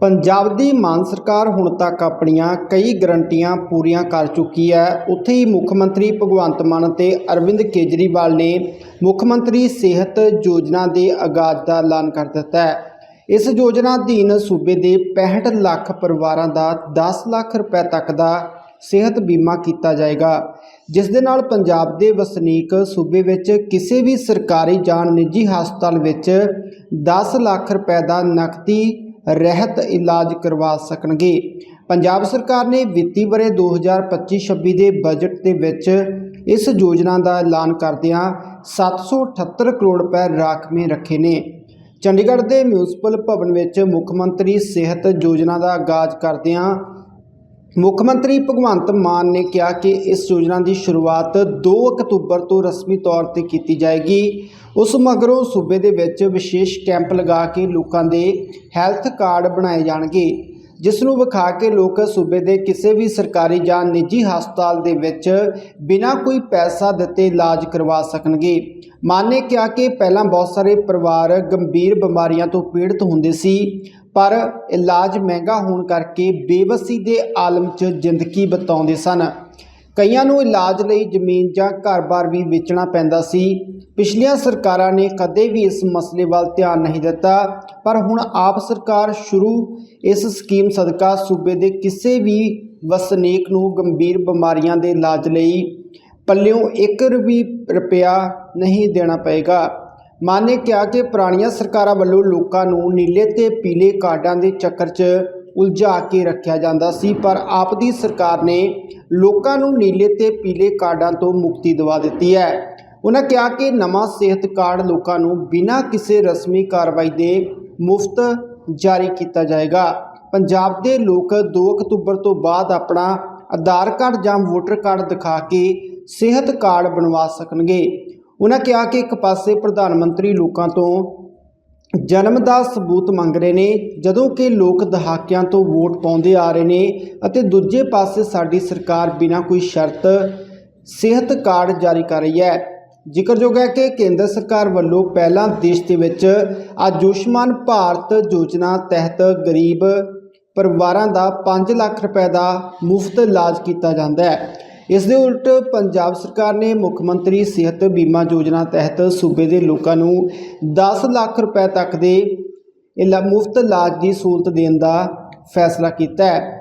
ਪੰਜਾਬ ਦੀ ਮਾਨ ਸਰਕਾਰ ਹੁਣ ਤੱਕ ਆਪਣੀਆਂ ਕਈ ਗਰੰਟੀਆਂ ਪੂਰੀਆਂ ਕਰ ਚੁੱਕੀ ਹੈ। ਉੱਥੇ ਹੀ ਮੁੱਖ ਮੰਤਰੀ ਭਗਵੰਤ ਮਾਨ ਅਤੇ ਅਰਵਿੰਦ ਕੇਜਰੀਵਾਲ ਨੇ ਮੁੱਖ ਮੰਤਰੀ ਸਿਹਤ ਯੋਜਨਾ ਦੇ ਆਗਾਜ਼ ਦਾ ਐਲਾਨ ਕਰ ਦਿੱਤਾ ਹੈ। ਇਸ ਯੋਜਨਾ ਅਧੀਨ ਸੂਬੇ ਦੇ 65 ਲੱਖ ਪਰਿਵਾਰਾਂ ਦਾ 10 ਲੱਖ ਰੁਪਏ ਤੱਕ ਦਾ ਸਿਹਤ ਬੀਮਾ ਕੀਤਾ ਜਾਏਗਾ। ਜਿਸ ਦੇ ਨਾਲ ਪੰਜਾਬ ਦੇ ਵਸਨੀਕ ਸੂਬੇ ਵਿੱਚ ਕਿਸੇ ਵੀ ਸਰਕਾਰੀ ਜਾਂ ਨਿੱਜੀ ਹਸਪਤਾਲ ਵਿੱਚ 10 ਲੱਖ ਰੁਪਏ ਦਾ ਨਕਦੀ ਰਹਿਤ ਇਲਾਜ ਕਰਵਾ ਸਕਣਗੇ। ਪੰਜਾਬ ਸਰਕਾਰ ਨੇ ਵਿੱਤੀ ਵਰੇ 2025-26 ਦੇ ਬਜਟ ਦੇ ਵਿੱਚ ਇਸ ਯੋਜਨਾ ਦਾ ਐਲਾਨ ਕਰਦਿਆਂ 778 ਕਰੋੜ ਰੁਪਏ ਰਾਖਵੇਂ ਰੱਖੇ ਨੇ। ਚੰਡੀਗੜ੍ਹ ਦੇ ਮਿਊਨਿਸਪਲ ਭਵਨ ਵਿੱਚ ਮੁੱਖ ਮੰਤਰੀ ਸਿਹਤ ਯੋਜਨਾ ਦਾ ਆਗਾਜ਼ ਕਰਦਿਆਂ ਮੁੱਖ ਮੰਤਰੀ ਭਗਵੰਤ ਮਾਨ ਨੇ ਕਿਹਾ ਕਿ ਇਸ ਯੋਜਨਾ ਦੀ ਸ਼ੁਰੂਆਤ 2 ਅਕਤੂਬਰ ਤੋਂ ਰਸਮੀ ਤੌਰ ਤੇ ਕੀਤੀ ਜਾਏਗੀ। ਉਸ ਮਗਰੋਂ ਸੂਬੇ ਦੇ ਵਿੱਚ ਵਿਸ਼ੇਸ਼ ਕੈਂਪ ਲਗਾ ਕੇ ਲੋਕਾਂ ਦੇ ਹੈਲਥ ਕਾਰਡ ਬਣਾਏ ਜਾਣਗੇ, ਜਿਸ ਨੂੰ ਵਿਖਾ ਕੇ ਲੋਕ ਸੂਬੇ ਦੇ ਕਿਸੇ ਵੀ ਸਰਕਾਰੀ ਜਾਂ ਨਿੱਜੀ ਹਸਪਤਾਲ ਦੇ ਵਿੱਚ ਬਿਨਾਂ ਕੋਈ ਪੈਸਾ ਦਿੱਤੇ ਇਲਾਜ ਕਰਵਾ ਸਕਣਗੇ। ਮਾਨ ਨੇ ਕਿਹਾ ਕਿ ਪਹਿਲਾਂ ਬਹੁਤ ਸਾਰੇ ਪਰਿਵਾਰ ਗੰਭੀਰ ਬਿਮਾਰੀਆਂ ਤੋਂ ਪੀੜਤ ਹੁੰਦੇ ਸੀ ਪਰ ਇਲਾਜ ਮਹਿੰਗਾ ਹੋਣ ਕਰਕੇ ਬੇਵਸੀ ਦੇ ਆਲਮ 'ਚ ਜ਼ਿੰਦਗੀ ਬਿਤਾਉਂਦੇ ਸਨ। ਕਈਆਂ ਨੂੰ ਇਲਾਜ ਲਈ ਜ਼ਮੀਨ ਜਾਂ ਘਰ-ਬਾਰ ਵੀ ਵੇਚਣਾ ਪੈਂਦਾ ਸੀ। ਪਿਛਲੀਆਂ ਸਰਕਾਰਾਂ ਨੇ ਕਦੇ ਵੀ ਇਸ ਮਸਲੇ ਵੱਲ ਧਿਆਨ ਨਹੀਂ ਦਿੱਤਾ, ਪਰ ਹੁਣ ਆਪ ਸਰਕਾਰ ਸ਼ੁਰੂ ਇਸ ਸਕੀਮ ਸਦਕਾ ਸੂਬੇ ਦੇ ਕਿਸੇ ਵੀ ਵਸਨੀਕ ਨੂੰ ਗੰਭੀਰ ਬਿਮਾਰੀਆਂ ਦੇ ਇਲਾਜ ਲਈ ਪੱਲਿਓਂ 1 ਵੀ ਰੁਪਿਆ ਨਹੀਂ ਦੇਣਾ ਪਏਗਾ। ਮਾਨ ਨੇ ਕਿਹਾ ਕਿ ਪੁਰਾਣੀਆਂ ਸਰਕਾਰਾਂ ਵੱਲੋਂ ਲੋਕਾਂ ਨੂੰ ਨੀਲੇ ਤੇ ਪੀਲੇ ਕਾਰਡਾਂ ਦੇ ਚੱਕਰ 'ਚ ਉਲਝਾ ਕੇ ਰੱਖਿਆ ਜਾਂਦਾ ਸੀ, ਪਰ ਆਪ ਦੀ ਸਰਕਾਰ ਨੇ ਲੋਕਾਂ ਨੂੰ ਨੀਲੇ ਤੇ ਪੀਲੇ ਕਾਰਡਾਂ ਤੋਂ ਮੁਕਤੀ ਦਿਵਾ ਦਿੱਤੀ ਹੈ। ਉਹਨਾਂ ਕਿਹਾ ਕਿ ਨਵਾਂ ਸਿਹਤ ਕਾਰਡ ਲੋਕਾਂ ਨੂੰ ਬਿਨਾਂ ਕਿਸੇ ਰਸਮੀ ਕਾਰਵਾਈ ਦੇ ਮੁਫਤ ਜਾਰੀ ਕੀਤਾ ਜਾਏਗਾ। ਪੰਜਾਬ ਦੇ ਲੋਕ 2 ਅਕਤੂਬਰ ਤੋਂ ਬਾਅਦ ਆਪਣਾ ਆਧਾਰ ਕਾਰਡ ਜਾਂ ਵੋਟਰ ਕਾਰਡ ਦਿਖਾ ਕੇ ਸਿਹਤ ਕਾਰਡ ਬਣਵਾ ਸਕਣਗੇ। ਉਹਨਾਂ ਕਿਹਾ ਕਿ ਇੱਕ ਪਾਸੇ ਪ੍ਰਧਾਨ ਮੰਤਰੀ ਲੋਕਾਂ ਤੋਂ ਜਨਮ ਦਾ ਸਬੂਤ ਮੰਗ ਰਹੇ ਨੇ, ਜਦੋਂ ਕਿ ਲੋਕ ਦਹਾਕਿਆਂ ਤੋਂ ਵੋਟ ਪਾਉਂਦੇ ਆ ਰਹੇ ਨੇ ਅਤੇ ਦੂਜੇ ਪਾਸੇ ਸਾਡੀ ਸਰਕਾਰ ਬਿਨਾਂ ਕੋਈ ਸ਼ਰਤ ਸਿਹਤ ਕਾਰਡ ਜਾਰੀ ਕਰ ਰਹੀ ਹੈ। ਜ਼ਿਕਰਯੋਗ ਹੈ ਕਿ ਕੇਂਦਰ ਸਰਕਾਰ ਵੱਲੋਂ ਪਹਿਲਾਂ ਦੇਸ਼ ਦੇ ਵਿੱਚ ਆਯੁਸ਼ਮਾਨ ਭਾਰਤ ਯੋਜਨਾ ਤਹਿਤ ਗਰੀਬ ਪਰਿਵਾਰਾਂ ਦਾ 5 ਲੱਖ ਰੁਪਏ ਦਾ ਮੁਫਤ ਇਲਾਜ ਕੀਤਾ ਜਾਂਦਾ ਹੈ। ਇਸ ਦੇ ਉਲਟ ਪੰਜਾਬ ਸਰਕਾਰ ਨੇ ਮੁੱਖ ਮੰਤਰੀ ਸਿਹਤ ਬੀਮਾ ਯੋਜਨਾ ਤਹਿਤ ਸੂਬੇ ਦੇ ਲੋਕਾਂ ਨੂੰ 10 ਲੱਖ ਰੁਪਏ ਤੱਕ ਦੇ ਇਲਾ ਮੁਫਤ ਇਲਾਜ ਦੀ ਸਹੂਲਤ ਦੇਣ ਦਾ ਫੈਸਲਾ ਕੀਤਾ ਹੈ।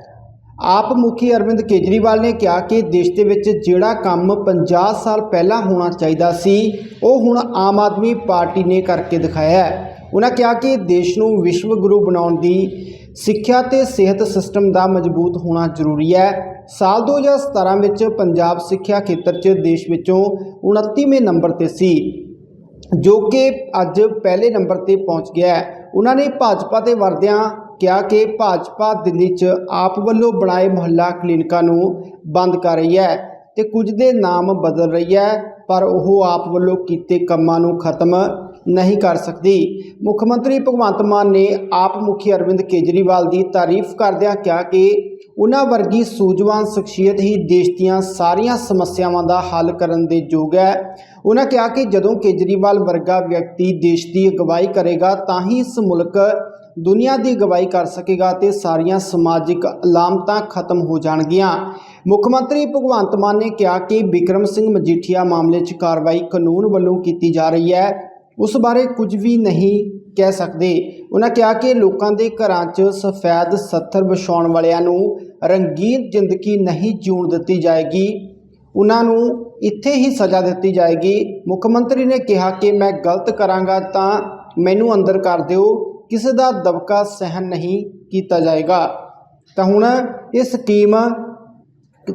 ਆਪ ਮੁਖੀ ਅਰਵਿੰਦ ਕੇਜਰੀਵਾਲ ਨੇ ਕਿਹਾ ਕਿ ਦੇਸ਼ ਦੇ ਵਿੱਚ ਜਿਹੜਾ ਕੰਮ 50 ਸਾਲ ਪਹਿਲਾਂ ਹੋਣਾ ਚਾਹੀਦਾ ਸੀ, ਉਹ ਹੁਣ ਆਮ ਆਦਮੀ ਪਾਰਟੀ ਨੇ ਕਰਕੇ ਦਿਖਾਇਆ ਹੈ। ਉਹਨਾਂ ਕਿਹਾ ਕਿ ਦੇਸ਼ ਨੂੰ ਵਿਸ਼ਵ ਗੁਰੂ ਬਣਾਉਣ ਦੀ ਸਿੱਖਿਆ ਤੇ ਸਿਹਤ ਸਿਸਟਮ ਦਾ ਮਜ਼ਬੂਤ ਹੋਣਾ ਜ਼ਰੂਰੀ ਹੈ। ਸਾਲ 2017 ਵਿੱਚ ਪੰਜਾਬ ਸਿੱਖਿਆ ਖੇਤਰ 'ਚ ਦੇਸ਼ ਵਿੱਚੋਂ 29ਵੇਂ ਨੰਬਰ ਤੇ ਸੀ, ਜੋ ਕਿ ਅੱਜ ਪਹਿਲੇ ਨੰਬਰ ਤੇ ਪਹੁੰਚ ਗਿਆ ਹੈ। ਉਹਨਾਂ ਨੇ ਭਾਜਪਾ ਤੇ ਵਰਦਿਆਂ ਕਿਹਾ ਕਿ ਭਾਜਪਾ ਦਿੱਲੀ 'ਚ ਆਪ ਵੱਲੋਂ ਬਣਾਏ ਮੁਹੱਲਾ ਕਲੀਨਿਕਾਂ ਨੂੰ ਬੰਦ ਕਰ ਰਹੀ ਹੈ ਤੇ ਕੁਝ ਦੇ ਨਾਮ ਬਦਲ ਰਹੀ ਹੈ, ਪਰ ਉਹ ਆਪ ਵੱਲੋਂ ਕੀਤੇ ਕੰਮਾਂ ਨੂੰ ਖਤਮ ਨਹੀਂ ਕਰ ਸਕਦੀ। ਮੁੱਖ ਮੰਤਰੀ ਭਗਵੰਤ ਮਾਨ ਨੇ ਆਪ ਮੁਖੀ ਅਰਵਿੰਦ ਕੇਜਰੀਵਾਲ ਦੀ ਤਾਰੀਫ ਕਰਦਿਆਂ ਕਿਹਾ ਕਿ ਉਹਨਾਂ ਵਰਗੀ ਸੂਝਵਾਨ ਸ਼ਖਸੀਅਤ ਹੀ ਦੇਸ਼ ਦੀਆਂ ਸਾਰੀਆਂ ਸਮੱਸਿਆਵਾਂ ਦਾ ਹੱਲ ਕਰਨ ਦੇ ਯੋਗ ਹੈ। ਉਹਨਾਂ ਕਿਹਾ ਕਿ ਜਦੋਂ ਕੇਜਰੀਵਾਲ ਵਰਗਾ ਵਿਅਕਤੀ ਦੇਸ਼ ਦੀ ਅਗਵਾਈ ਕਰੇਗਾ, ਤਾਂ ਹੀ ਇਸ ਮੁਲਕ ਦੁਨੀਆ ਦੀ ਅਗਵਾਈ ਕਰ ਸਕੇਗਾ ਤੇ ਸਾਰੀਆਂ ਸਮਾਜਿਕ ਅਲਾਮਤਾਂ ਖਤਮ ਹੋ ਜਾਣਗੀਆਂ। ਮੁੱਖ ਮੰਤਰੀ ਭਗਵੰਤ ਮਾਨ ਨੇ ਕਿਹਾ ਕਿ ਵਿਕਰਮ ਸਿੰਘ ਮਜੀਠੀਆ ਮਾਮਲੇ 'ਚ ਕਾਰਵਾਈ ਕਾਨੂੰਨ ਵੱਲੋਂ ਕੀਤੀ ਜਾ ਰਹੀ ਹੈ। ਉਸ ਬਾਰੇ ਕੁਝ ਵੀ ਨਹੀਂ ਕਹਿ ਸਕਦੇ। ਉਹਨਾਂ ਕਿਹਾ ਕਿ ਲੋਕਾਂ ਦੇ ਘਰਾਂ 'ਚ ਸਫੈਦ ਸੱਥਰ ਵਿਛਾਉਣ ਵਾਲਿਆਂ ਨੂੰ ਰੰਗੀਨ ਜ਼ਿੰਦਗੀ ਨਹੀਂ ਜਿਉਣ ਦਿੱਤੀ ਜਾਏਗੀ। ਉਹਨਾਂ ਨੂੰ ਇੱਥੇ ਹੀ ਸਜ਼ਾ ਦਿੱਤੀ ਜਾਏਗੀ। ਮੁੱਖ ਮੰਤਰੀ ਨੇ ਕਿਹਾ ਕਿ ਮੈਂ ਗਲਤ ਕਰਾਂਗਾ ਤਾਂ ਮੈਨੂੰ ਅੰਦਰ ਕਰ ਦਿਓ। ਕਿਸੇ ਦਾ ਦਬਕਾ ਸਹਿਨ ਨਹੀਂ ਕੀਤਾ ਜਾਏਗਾ। ਤਾਂ ਹੁਣ ਇਹ ਸਕੀਮ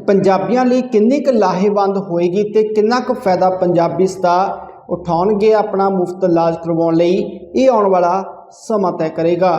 ਪੰਜਾਬੀਆਂ ਲਈ ਕਿੰਨੀ ਕੁ ਲਾਹੇਵੰਦ ਹੋਏਗੀ ਤੇ ਕਿੰਨਾ ਕੁ ਫਾਇਦਾ ਪੰਜਾਬੀ ਇਸ ਦਾ ਉਠਾਉਣਗੇ ਆਪਣਾ ਮੁਫਤ ਇਲਾਜ ਕਰਵਾਉਣ ਲਈ, ਇਹ ਆਉਣ ਵਾਲਾ ਸਮਾਂ ਤੈਅ ਕਰੇਗਾ।